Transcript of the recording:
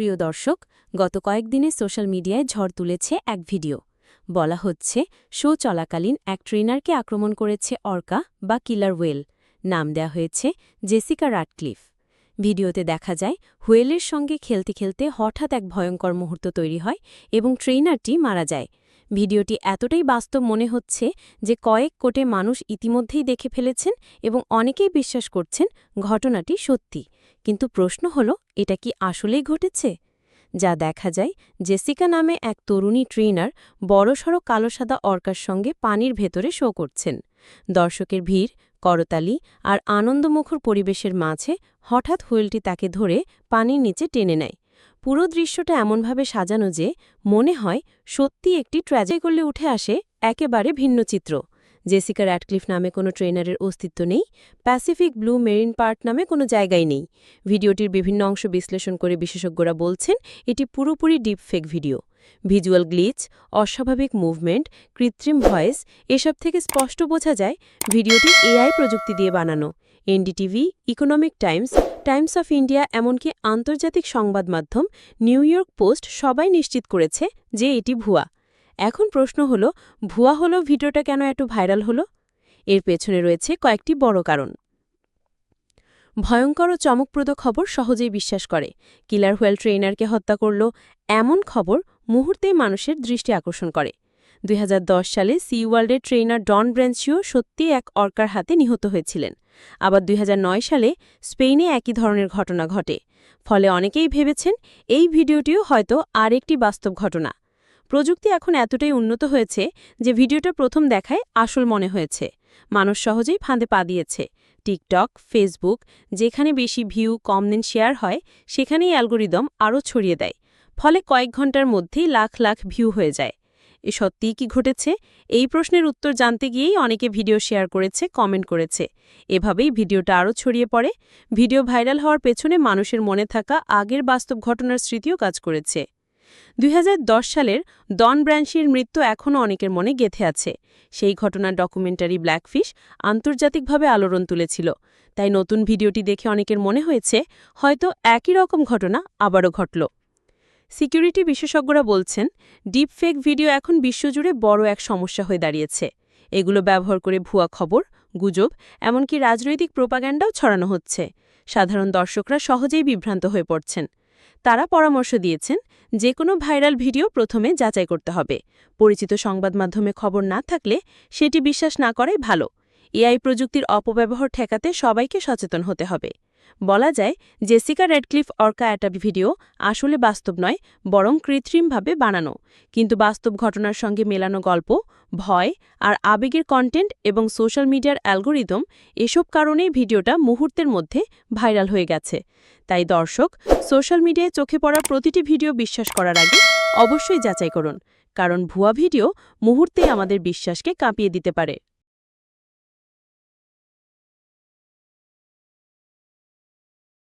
প্রিয় দর্শক, গত কয়েকদিনে সোশ্যাল মিডিয়ায় ঝড় তুলেছে এক ভিডিও। বলা হচ্ছে, শো চলাকালীন এক ট্রেনারকে আক্রমণ করেছে অর্কা বা কিলার ওয়েল। নাম দেয়া হয়েছে জেসিকা রাটক্লিফ। ভিডিওতে দেখা যায় হুয়েলের সঙ্গে খেলতে খেলতে হঠাৎ এক ভয়ঙ্কর মুহূর্ত তৈরি হয় এবং ট্রেনারটি মারা যায়। ভিডিওটি এতটাই বাস্তব মনে হচ্ছে যে কয়েক কোটে মানুষ ইতিমধ্যেই দেখে ফেলেছেন এবং অনেকেই বিশ্বাস করছেন ঘটনাটি সত্যি। কিন্তু প্রশ্ন হল, এটা কি আসলেই ঘটেছে? যা দেখা যায় জেসিকা নামে এক তরুণী ট্রেনার বড়সড় কালো সাদা অর্কার সঙ্গে পানির ভেতরে শো করছেন। দর্শকের ভিড়, করতালি আর আনন্দমুখর পরিবেশের মাঝে হঠাৎ হুইলটি তাকে ধরে পানির নিচে টেনে নেয়। পুরো দৃশ্যটা এমনভাবে সাজানো যে মনে হয় সত্যি একটি ট্র্যাজেকলে উঠে আসে একেবারে ভিন্ন চিত্র। জেসিকা র্যাটক্লিফ নামে কোনো ট্রেনারের অস্তিত্ব নেই, প্যাসিফিক ব্লু মেরিন পার্ট নামে কোনো জায়গায় নেই। ভিডিওটির বিভিন্ন অংশ বিশ্লেষণ করে বিশেষজ্ঞরা বলছেন, এটি পুরোপুরি ডিপফেক ভিডিও। ভিজুয়াল গ্লিচ, অস্বাভাবিক মুভমেন্ট, কৃত্রিম ভয়েস, এসব থেকে স্পষ্ট বোঝা যায় ভিডিওটি এআই প্রযুক্তি দিয়ে বানানো। NDTV, Economic Times Times of India এমনকি আন্তর্জাতিক সংবাদ মাধ্যম নিউ ইয়র্ক পোস্ট সবাই নিশ্চিত করেছে যে এটি ভুয়া। এখন প্রশ্ন হল, ভুয়া হলো ভিডিওটা কেন এত ভাইরাল হলো? এর পেছনে রয়েছে কয়েকটি বড় কারণ। ভয়ঙ্কর ও চমকপ্রদ খবর সহজেই বিশ্বাস করে। কিলার হুয়েল ট্রেনারকে হত্যা করল এমন খবর মুহূর্তেই মানুষের দৃষ্টি আকর্ষণ করে। দুই হাজার দশ সালে সি ওয়ার্ল্ডের ট্রেনার ডন ব্রেন্সিও সত্যি এক অর্কার হাতে নিহত হয়েছিলেন। আবার দুই হাজার নয় সালে স্পেনে একই ধরনের ঘটনা ঘটে। ফলে অনেকেই ভেবেছেন, এই ভিডিওটিও হয়তো আরেকটি বাস্তব ঘটনা। প্রযুক্তি এখন এতটাই উন্নত হয়েছে যে ভিডিওটা প্রথম দেখায় আসল মনে হয়েছে। মানুষ সহজেই ফাঁদে পা দিয়েছে। টিকটক, ফেসবুক, যেখানে বেশি ভিউ, কম দিন শেয়ার হয়, সেখানেই অ্যালগোরিদম আরও ছড়িয়ে দেয়। ফলে কয়েক ঘণ্টার মধ্যেই লাখ লাখ ভিউ হয়ে যায়। এ সত্যিই কি ঘটেছে? এই প্রশ্নের উত্তর জানতে গিয়েই অনেকে ভিডিও শেয়ার করেছে, কমেন্ট করেছে। এভাবেই ভিডিওটা আরও ছড়িয়ে পড়ে। ভিডিও ভাইরাল হওয়ার পেছনে মানুষের মনে থাকা আগের বাস্তব ঘটনার স্মৃতিও কাজ করেছে। দুই হাজার দশ সালের ডন ব্র্যান্সির মৃত্যু এখনও অনেকের মনে গেথে আছে। সেই ঘটনার ডকুমেন্টারি ব্ল্যাকফিশ আন্তর্জাতিকভাবে আলোড়ন তুলেছিল। তাই নতুন ভিডিওটি দেখে অনেকের মনে হয়েছে, হয়তো একই রকম ঘটনা আবারও ঘটল। সিকিউরিটি বিশেষজ্ঞরা বলছেন, ডিপফেক ভিডিও এখন বিশ্বজুড়ে বড় এক সমস্যা হয়ে দাঁড়িয়েছে। এগুলো ব্যবহার করে ভুয়া খবর, গুজব, এমনকি রাজনৈতিক প্রোপাগ্যান্ডাও ছড়ানো হচ্ছে। সাধারণ দর্শকরা সহজেই বিভ্রান্ত হয়ে পড়ছেন। তারা পরামর্শ দিয়েছেন যে কোনো ভাইরাল ভিডিও প্রথমে যাচাই করতে হবে। পরিচিত সংবাদ মাধ্যমে খবর না থাকলে সেটি বিশ্বাস না করাই ভালো। এআই প্রযুক্তির অপব্যবহার ঠেকাতে সবাইকে সচেতন হতে হবে। বলা যায়, জেসিকা রেডক্লিফ অর্কা একটা ভিডিও আসলে বাস্তব নয়, বরং কৃত্রিমভাবে বানানো। কিন্তু বাস্তব ঘটনার সঙ্গে মেলানো গল্প, ভয় আর আবেগের কন্টেন্ট এবং সোশ্যাল মিডিয়ার অ্যালগোরিদম এসব কারণেই ভিডিওটা মুহূর্তের মধ্যে ভাইরাল হয়ে গেছে। তাই দর্শক সোশ্যাল মিডিয়ায় চোখে পড়া প্রতিটি ভিডিও বিশ্বাস করার আগে অবশ্যই যাচাই করুন, কারণ ভুয়া ভিডিও মুহূর্তেই আমাদের বিশ্বাসকে কাঁপিয়ে দিতে পারে।